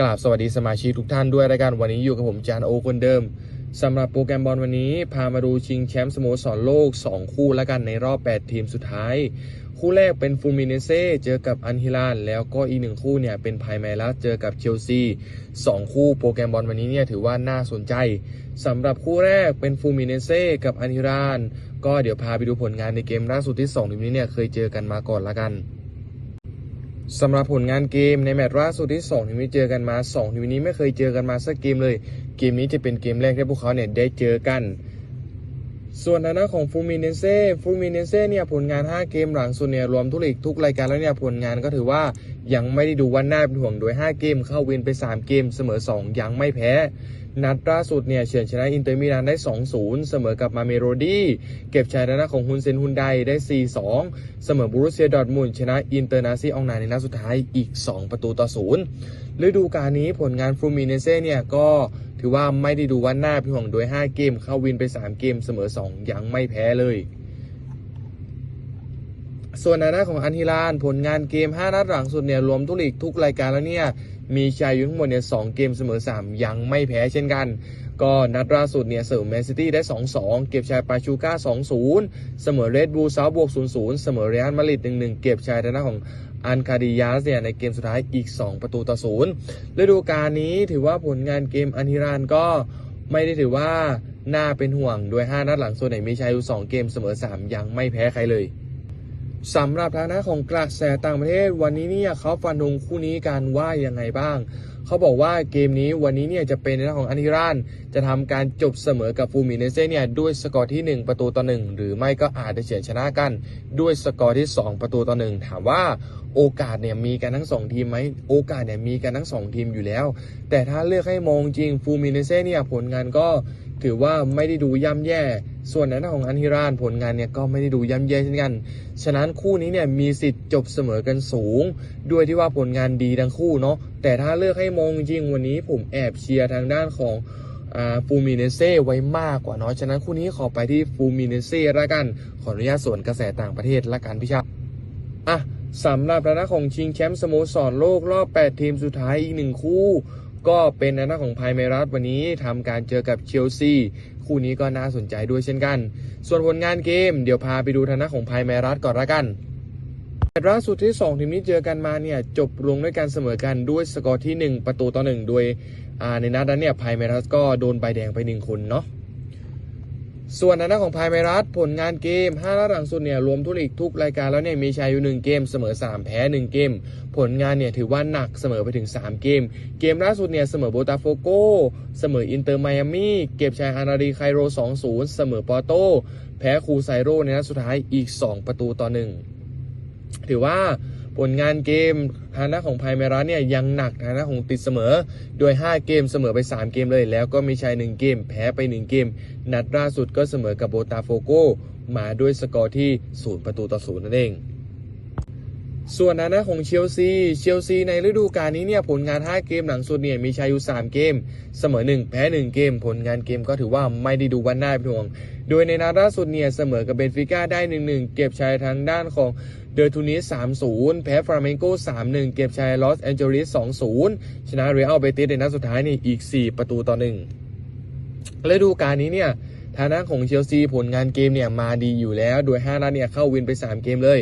กราบสวัสดีสมาชิกทุกท่านด้วยรายการวันนี้อยู่กับผมจานโอคนเดิมสำหรับโปรแกรมบอลวันนี้ พามาดูชิงแชมป์สโมสรโลก 2 คู่แล้วกันในรอบ 8 ทีมสุดท้าย คู่แรกเป็นฟูมิเนเซ่เจอกับอันฮิลานแล้วก็อีกหนึ่งคู่เนี่ยเป็นไพไมรัสเจอกับเชลซีสองคู่โปรแกรมบอลวันนี้เนี่ยถือว่าน่าสนใจสำหรับคู่แรกเป็นฟูมิเนเซ่กับอันฮิลานก็เดี๋ยวพาไปดูผลงานในเกมล่าสุดที่2ทีมนี้เนี่ยเคยเจอกันมาก่อนละกัน สำหรับผลงานเกมในแมตช์ล่าสุดที่2ทีมนี้เจอกันมา2ทีมนี้ไม่เคยเจอกันมาสักเกมเลย เกมนี้จะเป็นเกมแรกที่พวกเขาเนี่ยได้เจอกัน ส่วนทางด้านของฟูมิเนเซ่ฟูมิเนเซ่เนี่ยผลงาน 5 เกมหลังสุดเนี่ยรวมทุกลีกทุกรายการแล้วเนี่ยผลงานก็ถือว่ายังไม่ได้ดูว่าน่าเป็นห่วงโดย 5 เกมเข้าวินไป 3 เกมเสมอ 2 ยังไม่แพ้ นัดล่าสุดเนี่ยเฉือนชนะอินเตอร์มิลานได้ 2-0 เสมอกับมาเมโรดีเก็บชัยชนะของฮุนเซนฮุนไดได้ 4-2 เสมอบูรุเซียดอร์ทมุนชนะอินเตอร์นาซีอองนาในนัดสุดท้ายอีก 2 ประตูต่อศูนย์ฤดูกาลนี้ผลงานฟูมิเนเซ่เนี่ยก็ถือว่าไม่ได้ดูว่าน่าเป็นห่วงโดย 5 เกม เข้าวินไป 3 เกมเสมอ 2 ยังไม่แพ้เลยส่วนนหน้าของอันฮิลานผลงานเกม 5 นัดหลังสุดเนี่ยรวมทุกลีกทุกรายการแล้วเนี่ย มีชัยอยู่ทั้งหมดเนี่ยสเกมเสมอ 3 ยังไม่แพ้เช่นกัน ก็นัดล่าสุดเนี่ยเสริมแมนซิตี้ได้ 2-2 เก็บชัยปาชูก้า 2-0 เสมอเรดบูลเซาบวก 0-0 เสมอเรอัลมาดริด1-1 เก็บชัยทางด้านของอันคาดิยาสเนี่ยในเกมสุดท้ายอีก 2 ประตูต่อศูนย์ฤดูกาลนี้ถือว่าผลงานเกมอันฮิรานก็ไม่ได้ถือว่าน่าเป็นห่วงโดย 5 นัดหลังส่วนไหนมีชัยอยู่2เกมเสมอ 3 ยังไม่แพ้ใครเลย สำหรับทางด้านของกระแสต่างประเทศ วันนี้เนี่ยเขาฟันธงคู่นี้กันว่ายังไงบ้าง เขาบอกว่าเกมนี้วันนี้เนี่ยจะเป็นในด้านของอันิราน จะทำการจบเสมอกับฟูมิเนเซ่เนี่ยด้วยสกอร์ที่ 1 ประตูต่อ 1 หรือไม่ก็อาจจะเฉือนชนะกัน ด้วยสกอร์ที่ 2 ประตูต่อ 1 ถามว่าโอกาสเนี่ยมีกันทั้ง 2 ทีมไหมโอกาสเนี่ยมีกันทั้ง 2 ทีมอยู่แล้ว แต่ถ้าเลือกให้มองจริงฟูมิเนเซ่เนี่ยผลงานก็ถือว่าไม่ได้ดูย่ำแย่ ส่วนในด้านของอันฮิรานผลงานเนี่ยก็ไม่ได้ดูย่ำแย่เช่นกัน ฉะนั้นคู่นี้เนี่ยมีสิทธิ์จบเสมอกันสูง ด้วยที่ว่าผลงานดีทั้งคู่เนาะ แต่ถ้าเลือกให้มองจริงวันนี้ผมแอบเชียร์ทางด้านของฟูมิเนเซ่ไว้มากกว่าเนาะ ฉะนั้นคู่นี้ขอไปที่ฟูมิเนเซ่ละกัน ขออนุญาตส่วนกระแสต่างประเทศละกันพี่ชาอะสำหรับระดับของชิงแชมป์สโมสรโลกรอบ 8 ทีมสุดท้ายอีกหนึ่งคู่ ก็เป็นนหน้าของไพเมรัสวันนี้ทำการเจอกับเชลซีคู่นี้ก็น่าสนใจด้วยเช่นกัน ส่วนผลงานเกม เดี๋ยวพาไปดูทางด้าของไพเมรัสก่อนละกันแมตช์ล่าสุดที่ 2 ทีมนี้เจอกันมาเนี่ยจบลงด้วยการเสมอกันด้วยสกอร์ที่ 1 ประตูต่อ 1 โดยในนัดนั้นเนี่ยไพเมรัสก็โดนใบแดงไป 1 คนเนาะ ส่วนทางด้านของไพเมรัสผลงานเกม5นัดหลังสุดเนี่ยรวมทุกอีกทุกรายการแล้วเนี่ยมีชัยอยู่ 1 เกม เสมอ 3 แพ้ 1 เกม ผลงานเนี่ยถือว่าหนักเสมอไปถึง 3 เกม เกมล่าสุดเนี่ยเสมอโบตาโฟโกเสมออินเตอร์ไมอามี่เก็บชัยอานารีไคโร 2-0 เสมอปอโตแพ้คูไซโรในนัดสุดท้ายอีก 2 ประตูต่อ1ถือว่า ผลงานเกมฐานะของไพเมรัสเนี่ยยังหนักฐานะของติดเสมอ โดย 5 เกมเสมอไป 3 เกมเลย แล้วก็มีชัย 1 เกม แพ้ไป 1 เกม นัดล่าสุดก็เสมอกับโบตาโฟโกมาด้วยสกอร์ที่ 0 ประตูต่อ 0 นั่นเอง ส่วนทางด้านของเชลซี เชลซีในฤดูกาลนี้เนี่ยผลงาน 5 เกมหลังสุดเนี่ยมีชัยอยู่ 3 เกม เสมอ 1 แพ้ 1 เกม ผลงานเกมก็ถือว่าไม่ได้ดูวันน่าเป็นห่วง โดยในนัดล่าสุดเนี่ยเสมอกับเบนฟิก้าได้ 1-1 เก็บชัยทางด้านของเดอร์ทูนิส3-0 แพ้ฟราเมนโก3-1 เก็บชัยลอสแอนเจลิส2-0 ชนะเรอัลเบติสในนัดสุดท้ายนี่อีก 4 ประตูต่อ1ฤดูกาลนี้เนี่ย ทางด้านของเชลซีผลงานเกมเนี่ยมาดีอยู่แล้ว โดย5นัดเนี่ยเข้าวินไป 3 เกมเลย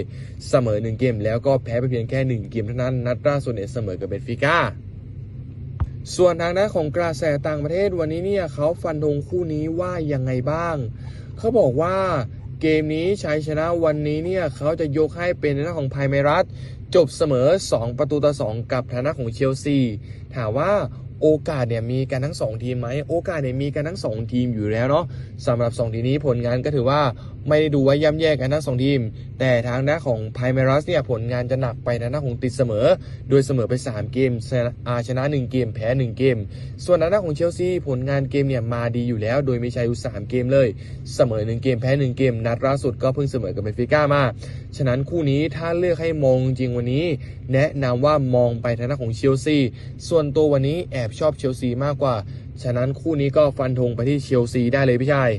เสมอ 1 เกม แล้วก็แพ้ไปเพียงแค่ 1 เกมเท่านั้น นัดล่าสุดเนี่ยเสมอกับเบนฟิก้า ส่วนทางด้านของกระแสต่างประเทศวันนี้เนี่ยเขาฟันธงคู่นี้ว่ายังไงบ้าง เขาบอกว่าเกมนี้ชัยชนะวันนี้เนี่ยเขาจะยกให้เป็นทางด้าของไพเมรัสจบเสมอ 2 ประตูต่อ 2 กับทางด้านของเชลซี ถามว่า โอกาสเนี่ยมีกันทั้ง 2 ทีมไหมโอกาสเนี่ยมีกันทั้ง 2 ทีมอยู่แล้วเนาะสำหรับ 2 ทีมนี้ผลงานก็ถือว่า ไม่ได้ดูว่าย่ำแย่กันทั้ง2ทีม แต่ทางด้านของไพเมรัสเนี่ยผลงานจะหนักไปทางด้านของติดเสมอ โดยเสมอไป 3 เกมชนะ 1 เกมแพ้ 1 เกม ส่วนทางด้านของเชลซีผลงานเกมเนี่ยมาดีอยู่แล้ว โดยมีชัยอยู่ 3 เกมเลย เสมอ 1 เกมแพ้ 1 เกม นัดล่าสุดก็เพิ่งเสมอกับเบนฟิก้ามา ฉะนั้นคู่นี้ถ้าเลือกให้มองจริงวันนี้ แนะนำว่ามองไปทางด้านของเชลซีส่วนตัววันนี้แอบชอบเชลซีมากกว่า ฉะนั้นคู่นี้ก็ฟันธงไปที่เชลซีได้เลยพี่ชาย